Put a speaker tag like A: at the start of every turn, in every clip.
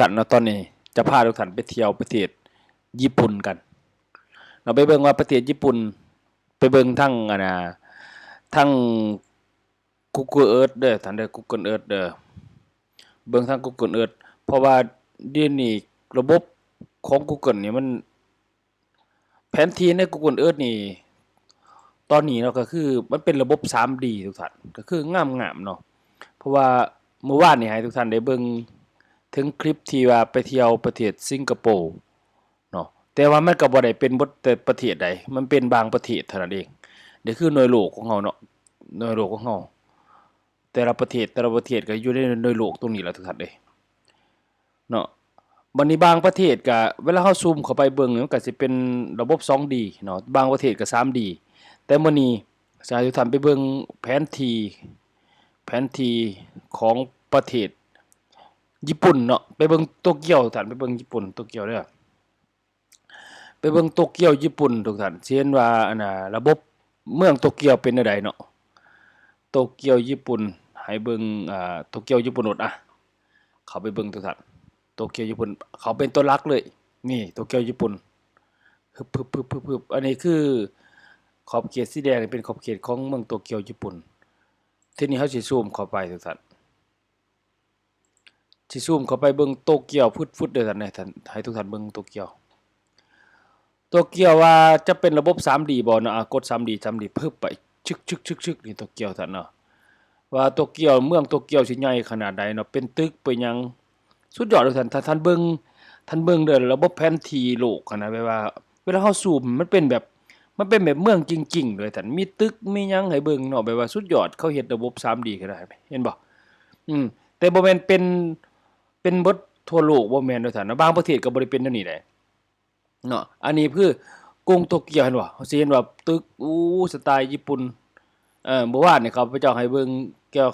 A: ท่านเนาะตอนนี้จะพาทุกท่านไปเที่ยวประเทศญี่ปุ่นกัน เราไปเบิ่งว่าประเทศญี่ปุ่น ไปเบิ่งทั้งอะนะทั้ง Google Earth เด้อท่านเด้อ Google Earth เด้อเบิ่งทั้ง Google Earth เพราะว่าเดี๋ยวนี้ระบบของ Google นี่มันแผนที่ใน Google Earth นี่ ตอนนี้เนาะก็คือมันเป็นระบบ 3D ทุกท่านก็คืองามๆเนาะเพราะว่าเมื่อวานนี่ให้ทุกท่านได้เบิ่ง ถึงคลิปที่ว่าไปเที่ยวประเทศสิงคโปร์เนาะแต่ว่ามันก็บ่ได้เป็นบดแต่ประเทศใดมันเป็นบางประเทศเท่านั้นเองเดี๋ยวคือหน่วยโลกของเฮาเนาะหน่วยโลกของเฮาแต่ละประเทศแต่ละประเทศก็อยู่ในหน่วยโลกตรงนี้แหละทุกท่านเด้เนาะบัดนี้บางประเทศก็เวลาเฮาซูมเข้าไปเบิ่งมันก็สิเป็นระบบ 2D เนาะบางประเทศก็ 3D แต่มื้อนี้จะให้ทุกท่านไปเบิ่งแผนที่แผนที่ของประเทศ ญี่ปุ่นเนาะไปเบิ่งโตเกียวท่านไปเบิ่งญี่ปุ่นโตเกียวเด้อไปเบิ่งโตเกียวญี่ปุ่นทุกท่านเห็นว่าอันน่ะระบบเมืองโตเกียวเป็นจังไดเนาะโตเกียวญี่ปุ่นให้เบิ่งอ่าโตเกียวญี่ปุ่นโนดอะเขาไปเบิ่งทุกท่านโตเกียวญี่ปุ่น เขาเป็นตัวหลักเลย นี่โตเกียวญี่ปุ่นฮึบๆๆๆๆอันนี้คือขอบเขตสีแดงเป็นขอบเขตของเมืองโตเกียวญี่ปุ่น ทีนี้เฮาสิซูมเข้าไปทุกท่าน สิซูมเข้าไปเบิ่งโตเกียวฟุดๆเด้อท่านให้ท่านให้ทุกท่านเบิ่งโตเกียวโตเกียวว่าจะเป็นระบบ 3D บ่เนาะอะกด 3D 3D พึบไปชึกๆๆๆนี่โตเกียวท่านเนาะว่าโตเกียวเมืองโตเกียวสิใหญ่ขนาดใดเนาะเป็นตึกเป็นหยังสุดยอดเลยท่านถ้าท่านเบิ่งท่านเบิ่งเด้อระบบแผนที่โลกนาดแบบว่า เวลาเฮาซูมมันเป็นแบบมันเป็นแบบเมืองจริงๆเลยท่านมีตึกมีหยังให้เบิ่งเนาะแบบว่าสุดยอดเขาเฮ็ดระบบ 3D ขนาดไหมเห็นบ่อืมแต่บ่แม่นเป็น เป็นบดทั่วโลกบ่แมนด้อท่านนะบางประเทศก็บ่ได้เป็นแนวนี้แหละเนาะอันนี้คือกรุงโตเกียวเห็นบ่เขาสิเห็นว่าตึกอู้สไตล์ญี่ปุ่นเอ่อเมื่านนี่เขาพระเจ้าให้เบิ่งเกี่ยว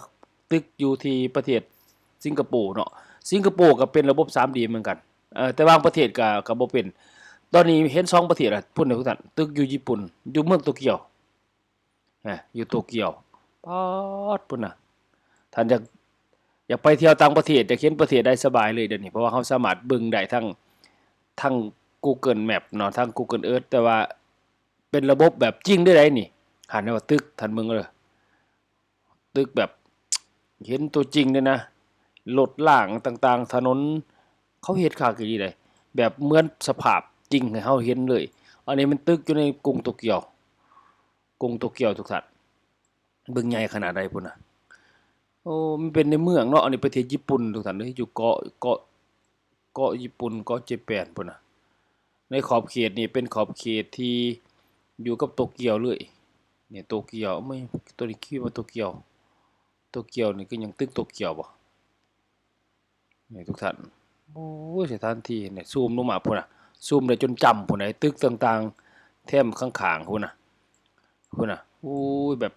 A: ตึกอยู่ที่ประเทศสิงคโปร์เนาะสิงคโปร์ก็เป็นระบบ 3D เหมือนกันเอ่อแต่บางประเทศก็ก็บ่เป็น ตอนนี้เห็นสองประเทศอะพุ่นเด้ทุกท่านตึกอยู่ญี่ปุ่น อยู่เมืองโตเกียวฮะอยู่โตเกียวปอดพุ่นน่ะท่านอยาก อยากไปเที่ยวต่างประเทศจะเห็นประเทศได้สบายเลยเดี๋ยวนี้เพราะว่าเขาสามารถเบิ่งได้ทั้งทั้ง Google Map เนาะทั้ง Google Earth แต่ว่าเป็นระบบแบบจริงได้ไดนี่หันได้ว่าตึกท่านเบิ่งเด้อตึกแบบเห็นตัวจริงเลยนะรถล่างต่างๆ ถนนเขาเฮ็ดคักอีหลีเลยแบบเหมือนสภาพจริงให้เฮาเห็นเลย อันนี้มันตึกอยู่ในกรุงโตเกียวกรุงโตเกียวทุกท่านเบิ่งใหญ่ขนาดใดพุ่นน่ะ โอ้มันเป็นในเมืองเนาะอันนี้ประเทศญี่ปุ่นทุกท่านเด้ยอยู่เกาะเกาะเกาะญี่ปุ่นเกาะเจแปนพุ่นน่ะในขอบเขตนี่เป็นขอบเขตที่อยู่กับโตเกียวเลยเนี่ยโตเกียวไม่ตัวนี้คิดว่าโตเกียวโตเกียวนี่คือหยังตึกโตเกียวบ่นี่ทุกท่านโอ้ยสถานที่เนี่ยซูมลงมาพุ่นน่ะซูมได้จนจำพุ่นน่ะไอ้ตึกต่างๆ แถมข้างๆพุ่นน่ะพุ่นน่ะโอ้ยแบบ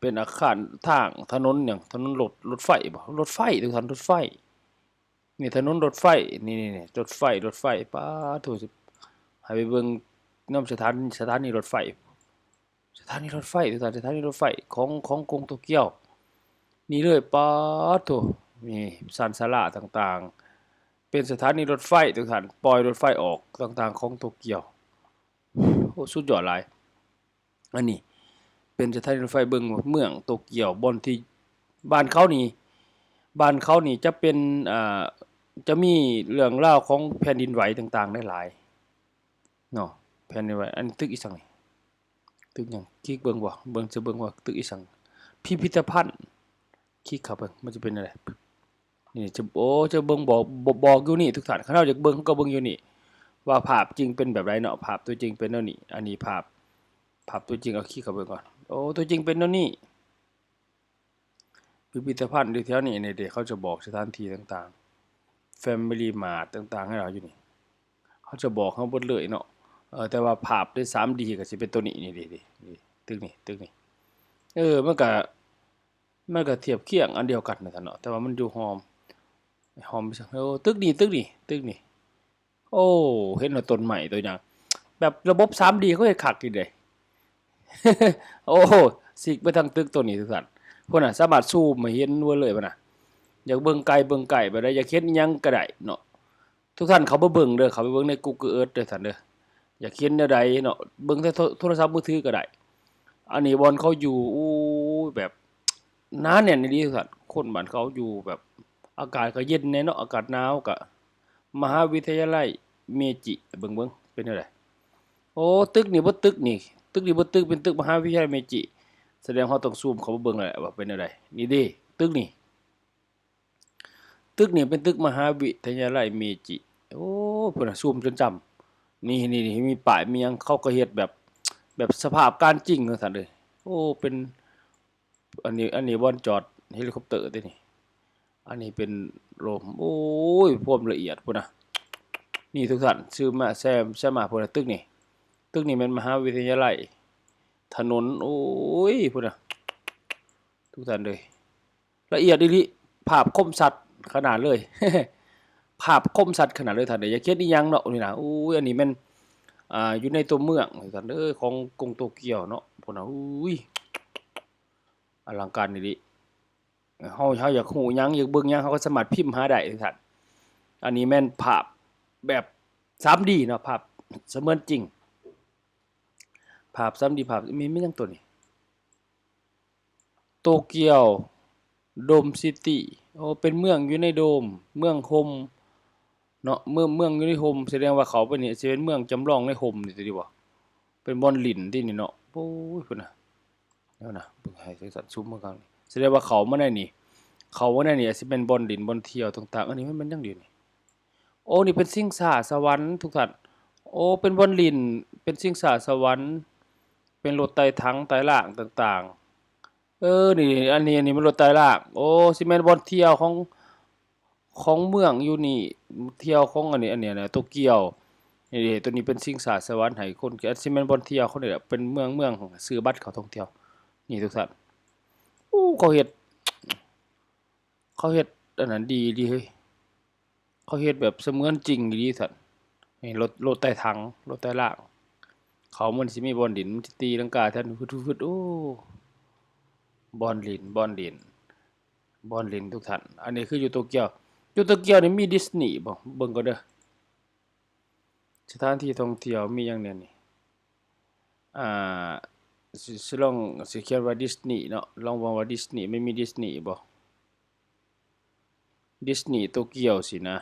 A: เป็นอาคารทางถนนหยังถนนรถรถไฟบ่รถไฟทุกท่านรถไฟ นี่ถนนรถไฟนี่ๆๆรถไฟรถไฟป๊าดโถสิให้ไปเบิ่งน้ำสถานสถานีรถไฟ สถานีรถไฟทุกท่านสถานีรถไฟของของกรุงโตเกียว นี่เลยป๊าดโถนี่ศาลศาลาต่างๆ เป็นสถานีรถไฟทุกท่านปล่อยรถไฟออกต่างๆ ของโตเกียวโอ้สุดยอดหลายอันนี้ เป็นสถานีรถไฟเบิงเมืองโตเกียวบนที่บ้านเขานี่บ้านเขานี่จะเป็นอ่าจะมีเรื่องราของแผ่นดินไหวต่างๆได้หลายเนาะแผ่นดินไหวอันตึกอีสังนี่ตึกหยังคิกเบิงบ่เบิงจะเบิงว่าตึกอีสังพิพิธภัณฑ์คิกข้าเบิงมันจะเป็นอะไรนี่จะโอ้จะเบิงบอกบอกบอกอยู่นี่ทุกท่านคันเราอยากเบิงเขาก็เบิงอยู่นี่ว่าภาพจริงเป็นแบบไรเนาะภาพตัวจริงเป็นแนวนี้อันนี้ภาพภาพตัวจริงเอาคลิกเข้าไปก่อน โอ้ตัวจริงเป็นแนวนี้พิพิธภัณฑ์อยู่แถวนี้นี่เดี๋ยวเขาจะบอกสถานที่ต่างๆ Family Mart ต่างๆ ให้เราอยู่นี่ เขาจะบอกเขาบดเลยเนาะเออแต่ว่าภาพด้วย 3D ก็สิเป็นตัวนี้นี่ดิๆนี่ตึกนี่ตึกนี่เออมันก็มันก็เทียบเคียงอันเดียวกันนะท่านเนาะแต่ว่ามันอยู่หอมหอมไปสักโอ้ตึกนี่ตึกนี่ตึกนี่โอ้เห็นว่าต้นใหม่ตัวอย่างแบบระบบ 3D เขาเฮ็ดคักอีเด้ โอ้สิกไปทางตึกตัวนี้ทุกท่านพุ่นน่ะสามารถซูมมาเห็นว่าเลยพุ่นน่ะอยากเบิ่งไกลเบิ่งไกลบ่ได้อยากเฮ็ดอิหยังก็ได้เนาะทุกท่านเขาบ่เบิ่งเด้อเขาไปเบิ่งใน Google Earth เด้อท่านเด้ออยากเห็นแนวใดเนาะเบิ่งแต่โทรศัพท์มือถือก็ได้อันนี้บอนเขาอยู่อู้แบบหนาแน่นดีทุกท่านคนบ้านเขาอยู่แบบอากาศก็เย็นแน่เนาะอากาศหนาวก็มหาวิทยาลัยเมจิเบิ่งเบิ่งเป็นจังไดโอ้ตึกนี่บ่ตึกนี่ ตึกนี่บ่ตึกเป็นตึกมหาวิทยาลัยเมจิ แสดงว่าต้องซูมเข้ามาเบิ่งแล้วแหละว่าเป็นจังไดนี่เด้ตึกนี่ตึกนี่เป็นตึกมหาวิทยาลัยเมจิโอ้เพิ่นน่ะซูมจนจำนี่นี่นี่มีป้ายมีหยังเขาก็เฮ็ดแบบแบบสภาพการจริงจังซั่นเลยโอ้เป็นอันนี้อันนี้บ่อนจอดเฮลิคอปเตอร์ตินี่อันนี้เป็นโรมโอ้ยควมละเอียดพุ่นน่ะนี่ทุกท่านซื้อมาแซมแซมมาพุ่นน่ะตึกนี่ ตึกนี่แม่นมหาวิทยาลัย ถนน โอ้ยพุ่นะทุกท่านเลย ละเอียดอีหลีภาพคมชัดขนาดเลย ภาพคมชัดขนาดเลยท่านเด้อย่าเขียนอียังเนาะนี่นะอู้ยอันนี้ม่นอ่าอยู่ในตัวเมืองท่านเด้อของกรุงโตเกียวเนาะพุ่นะอุ้ยอลังการอีหลีเฮาเฮาอยากฮู้หยังอยากเบิ่งยังเฮาก็สามารถพิมพ์หาได้ท่านอันนี้แม่นภาพแบบ 3D เนาะภาพเสมือนจริง ภาพ 3D ภาพมีไมีหยังตัวนี้โตเกียวโดมซิตี้โอ้เป็นเมืองอยู่ในโดม เมืองโฮมเนาะเมืองเมืองอยู่ในโฮมแสดงว่าเขาเป็นนี่สิเป็นเมืองจำลองในโฮมนี่สิดีบ่เป็นบอนลิ้นที่นี่เนาะโอ้ยพุ่นน่ะเดี๋ยวนะเบิ่งให้สัตว์ซุ้มเบิ่งกันแสดงว่าเขามาได้นี่ เขามาได้นี่สิเป็นบอนลิ้นบอนเที่ยวต่างๆ อันนี้มันมันจังไดนี่โอ้นี่เป็นสิงสาสวรรค์ทุกท่านโอ้เป็นบอนลิ้นเป็นสิงสาสวรรค์ เป็นรถไต่ถังไต่ล่างต่างๆ เออ นี่ อันนี้อันนี้มันรถไต่ล่าง โอ้สิแม่นบอนเที่ยวของของเมืองอยู่นี่ เที่ยวของอันนี้อันนี้นะโตเกียวนี่ตัวนี้เป็นสิ่งสาสวรรค์ให้คนอันสิแม่นบอนเที่ยวเขานี่แหละเป็นเมืองเมืองของซื้อบัตรเขาท่องเที่ยว นี่ทุกท่านโอ้เขาเฮ็ด เขาเฮ็ดอันนั้นดีดีเฮ้ยเขาเฮ็ดแบบเสมือนจริงดีท่านนี่รถรถไต่ถังรถไต่ล่าง เขามันสิมีบอลดินมันตีลังกาท่านฟึดๆโอ้บอลลินบอลลินบอลลินทุกท่านอันนี้คืออยู่โตเกียวอยู่โตเกียวนี่มีดิสนีย์บ่เบิ่งก็เด้อสถานที่ท่องเที่ยวมีหยังแน่นี่อ่าสิสิลองสิเขียนว่าดิสนีย์เนาะลองเบิ่งว่าดิสนีย์ไม่มีดิสนีย์บ่ดิสนีย์โตเกียวสินะ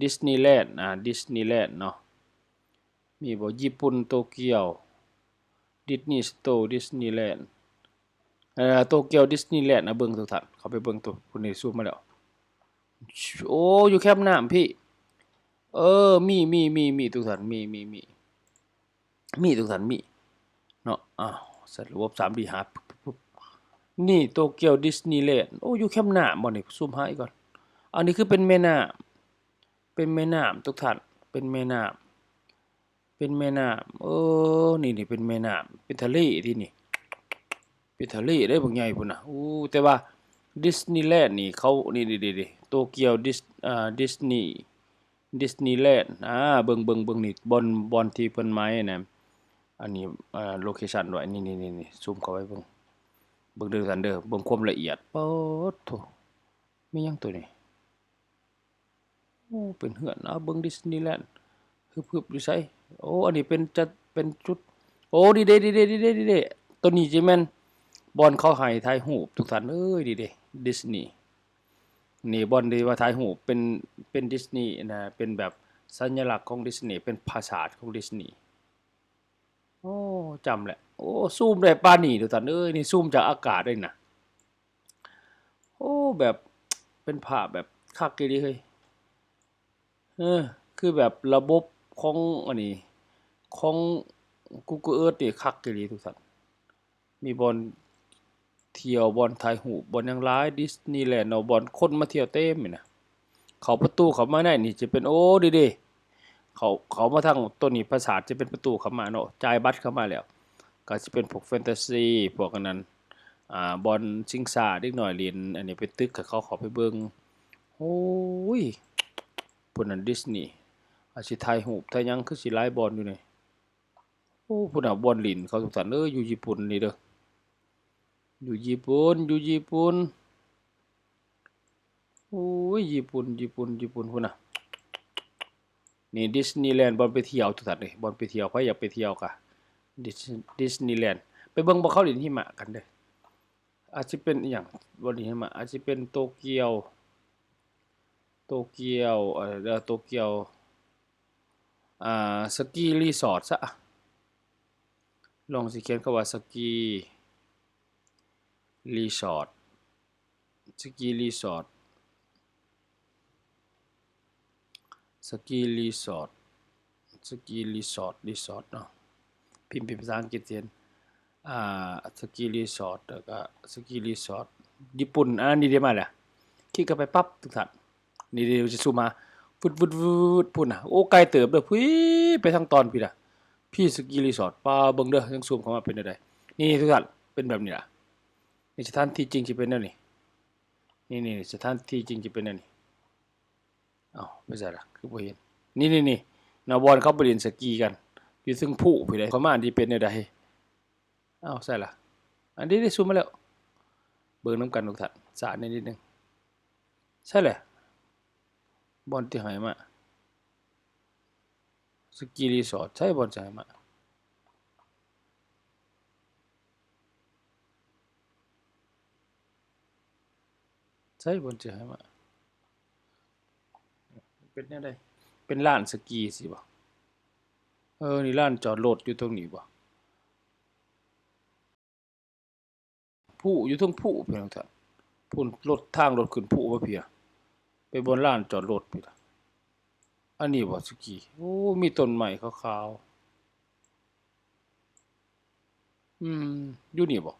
A: ดิสนีย์แลนด์อ่าดิสนีย์แลนด์เนาะ มีบ่ญี่ปุ่นโตเกียวดิสนีย์สโตร์ดิสนีย์แลนด์เอ่อโตเกียวดิสนีย์แลนด์นะเบิ่งทุกท่านเขาไปเบิ่งตัวพุ่นนี่ซูมมาแล้ว โอ้อยู่แคมป์น้ำพี่ เออ มีมีมีมีทุกท่านมีมีมีมีทุกท่านมีเนาะอ้าวสรุป 3D หาปึ๊บปึ๊บนี่โตเกียวดิสนีย์แลนด์โอ้อยู่แคมป์น้ำบ่นี่ซูมหาอีกก่อน อันนี้คือเป็นแม่น้ำเป็นแม่น้ำทุกท่านเป็นแม่น้ำ เป็นแม่น้ำเออนี่นี่เป็นแม่น้ำเป็นทะเลที่นี่ เป็นทะเลได้บางใหญ่พุ่นน่ะอู้แต่ว่าดิสนีย์แลนด์นี่เขานี่ดิๆๆโตเกียวดิสอ่าดิสนีย์ดิสนีย์แลนด์อ่าเบิ่งเบิ่งเบิ่งนี่บอนบอนที่เพิ่นไม้นะอันนี้อ่าโลเคชั่นด้วยนี่ๆๆๆซูมเข้าไปเบิ่งเบิ่งเด้อท่านเด้อเบิ่งความละเอียดปอดโถมีหยังตัวนี้โอ้เป็นเฮือนอะเบิ่งดิสนีย์แลนด์ฮึบๆอยู่ไส โอ้อันนี้เป็นจะเป็นจุด โอ้ดีเด้ดีเด้ดีเด้ดีเด้ตัวนี้สิแมนบอนเขาห้ถ่ายรูทุกท่านเอ้ยดีเด้ดิสนีย์นี่บอนที่ว่าถ่ายรูเป็นเป็นดิสนีย์นะเป็นแบบสัญลักษณ์ของดิสนีย์เป็นภาษาของดิสนีย์โอ้จำแหละโอ้ซูมได้ปานนี้ทุกท่านเอ้ยนี่ซูมจากอากาศได้นะโอ้แบบเป็นภาพแบบคักอีหลีเฮ้ยเออคือแบบระบบ ของอันนี้ของ Google Earth นี่คักอีหลีทุกท่านมีบอนเที่ยวบอนถ่ายรูบอนหยังหลายดิสนีย์แลนด์เนาบอนคนมาเที่ยวเต็มนี่นะเขาประตูเขามาได้นี่จะเป็นโอ้ดีด้เขาเขามาทางตัวนี้ภาษาทจะเป็นประตูเขามาเนาะจ่ายบัตรเขามาแล้ว ก็สิเป็นพวกแฟนตาซีพวกนั้นอ่าบอนชิงช้าเด็กน้อยเล่นอันนี้เป็นตึกก็เขาข้าไปเบิ่งโอ้ยพุ่นนั้นดิสนีย์ อาจสิถ่ายรูปถ่ายหยังคือสิหลายบอนอยู่นี่โอ้พุ่นน่ะบอนลิ้นเขาทุกท่านเอ้ยอยู่ญี่ปุ่นนี่เด้ออยู่ญี่ปุ่นอยู่ญี่ปุ่นโอ้ยญี่ปุ่นญี่ปุ่นญี่ปุ่นพุ่นน่ะนี่ดิสนีย์แลนด์บอลไปเที่ยวทุกท่านเลยบอลไปเที่ยวใครอยากไปเที่ยวค่ะดิสดิสนีย์แลนด์ไปเบิ่งบ่เขาเล่นหิมะกันเด้ออาจสิเป็นอย่างบ่เล่นหิมะอาจสิเป็นโตเกียว โตเกียวเอ่อโตเกียว สกีรีสอร์ทซะลองสิเขียนคำว่าสกีรีสอร์ทสกีรีสอร์ทสกีรีสอร์ทสกีรีสอร์ทรีสอร์ทเนาะพิมพ์เป็นภาษาอังกฤษเห็นอ่าสกีรีสอร์ทแล้วก็สกีรีสอร์ทญี่ปุ่นอ่านี่ได้มาแล้วคลิกเข้าไปปั๊บทุกท่านนี่เดี๋ยวจะซูมมา ฟึดฟึดฟึดพุ่นน่ะโอ้ไกลเติบเด้อพุ้ยไปทางตอนพี่น่ะ พี่สกีรีสอร์ทปาเบิ่งเด้อยังซูมเข้ามาเป็นได้นี่ทุกท่านเป็นแบบนี้ล่ะนี่สถานที่จริงสิเป็นแนวนี้นี่นี่สถานที่จริงสิเป็นแนวนี้อ้าวไม่ใช่ละคือบ่เห็น นี่นี่นี่นาบอลเขาไปเรียนสกีกัน อยู่ซึ่งผู้ผู้ใดเขามาอันที่เป็นเนี่ยใดอ้าวใช่ละอันนี้ได้ซูมมาแล้ว เบิ่งน้ำกันทุกท่านสาดนิดนึง ใช่เลย บอลที่หายมาสกีรีสอร์ทใช่บอลที่หายมาใช่บอลที่หายมาเป็นแนวใดเป็นลานสกีสิบ่เออ นี่ลานจอดรถอยู่ตรงนี้บ่ผู้อยู่ตรงผู้เพียงท่านพุ่นรถทางรถขึ้นผู้บ่เพียง ไปบนลานจอดรถพี่ล่ะอันนี้บ่สกีโอ้ มีต้นไม้ขาวๆ อืมอยู่นี่บ่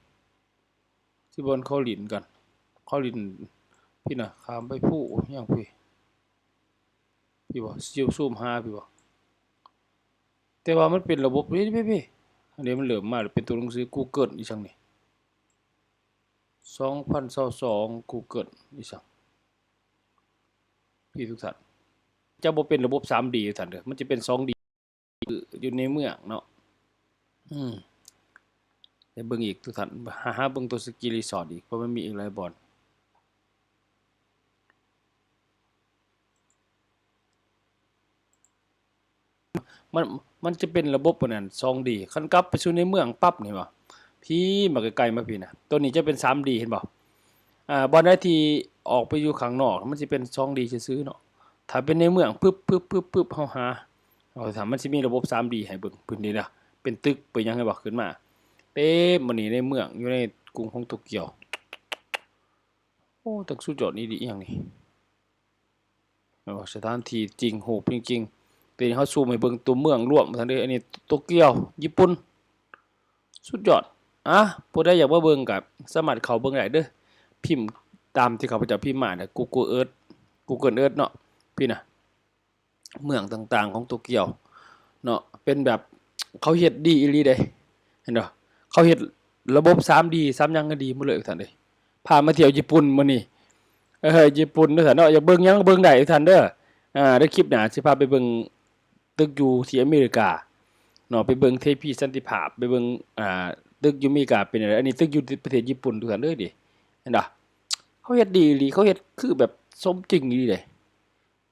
A: สิบนเขาหลินกัน เขาหลินพี่น่ะข้ามไปผู้ยังพี่ พี่บ่ซิวซูมหาพี่บ่แต่ว่ามันเป็นระบบนี่พี่พี่อันนี้มันเริ่มมากเป็นตัวหนังสือ Google อีสังนี่2022 Google อีสัง พี่ทุกท่านจะบ่เป็นระบบ 3D ทุกท่านเด้อมันจะเป็น 2D อยู่ในเมืองเนาะอืมเดี๋ยวเบิ่งอีกทุกท่านหาหาเบิ่งตัวสกีรีสอร์ทอีกเพราะมันมีอีกหลายบอนมันมันจะเป็นระบบปานนั้น 2D คันกลับไปสู่ในเมืองปั๊บนี่บ่พี่มาไกลๆมาพี่น่ะตัวนี้จะเป็น 3D เห็นบ่ อ่าบอนใดที่ออกไปอยู่ข้างนอก มันสิเป็น 2D ซื่อเนาะถ้าเป็นในเมืองปึ๊บปึ๊บปึ๊บปึ๊บเฮาหาเอาถามมันสิมีระบบ 3D ให้เบิ่งพื้นที่นะเป็นตึกเป็นหยังให้บ่ขึ้นมาเต็มมื้อนี้ในเมืองอยู่ในกรุงของโตเกียวโอ้ตึกสุดยอดนี่ดีอีหยังนี่เอาสถานที่จริงโหจริงๆตัวนี้เขาซูมให้เบิ่งตัวเมืองรวมทั้งเด้ออันนี้โตเกียว ญี่ปุ่น สุดยอด อะผู้ใดอยากมาเบิ่งกับสามารเขาเบิ่งได้เด้อ พิมพ์ตามที่เขาพเจ้าพิมพ์มาน่ะ Google Earth Google Earth เนาะพี่นะเมืองต่างๆของโตเกียวเนาะเป็นแบบเขาเฮ็ดดีอีลีเด้เห็นบ่เขาเฮ็ดระบบ 3D 3หยังก็ดีหมดเลยท่านเด้พามาเที่ยวญี่ปุ่นมื้อนี้เออญี่ปุ่นเด้อท่านเนาะอยาเบิ่งหยังเบิ่งได้ท่านเด้ออ่าในคลิปหน้าสิพาไปเบิ่งตึกอยู่ที่อเมริกาเนาะไปเบิ่งเทพีสันติภาพไปเบิ่งอ่าตึกอยู่อเมริกาเป็นอะไรอันนี้ตึกอยู่ประเทศญี่ปุ่นทุกท่านเด้อดิ ห็นบ่เขาเฮ็ดดีอีเขาเฮ็ดคือแบบสมจริงอีหลีเด้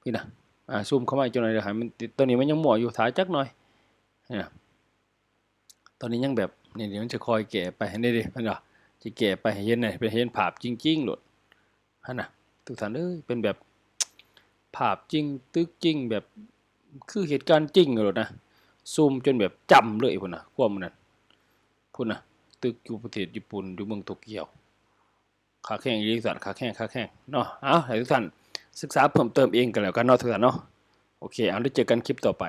A: พี่นะอ่าซูมเข้ามาจังหน่อยเดี๋ยวให้มันตอนนี้มันยังหมัวอยู่ถ่ายจักหน่อยเนี่ยตอนนี้ยังแบบนี่เดี๋ยวมันจะคอยแก่ไปนี่ดิเห็นบ่สิแก่ไปเห็นหน่อยเป็นเห็นภาพจริงๆโลดหั่นน่ะทุกท่านเอ้ยเป็นแบบภาพจริงตึกจริงแบบคือเหตุการณ์จริงเลยนะซูมจนแบบจำเลยพุ่นนะความมันนั้นพุ่นนะตึกอยู่ประเทศญี่ปุ่นอยู่เมืองโตเกียว ขาแข้งอีกสันขาแข้งขาแข้งเนาะเอาทุกท่านศึกษาเพิ่มเติมเองกันแล้วกันเนาะทุกท่านเนาะโอเคเอาได้เจอกันคลิปต่อไป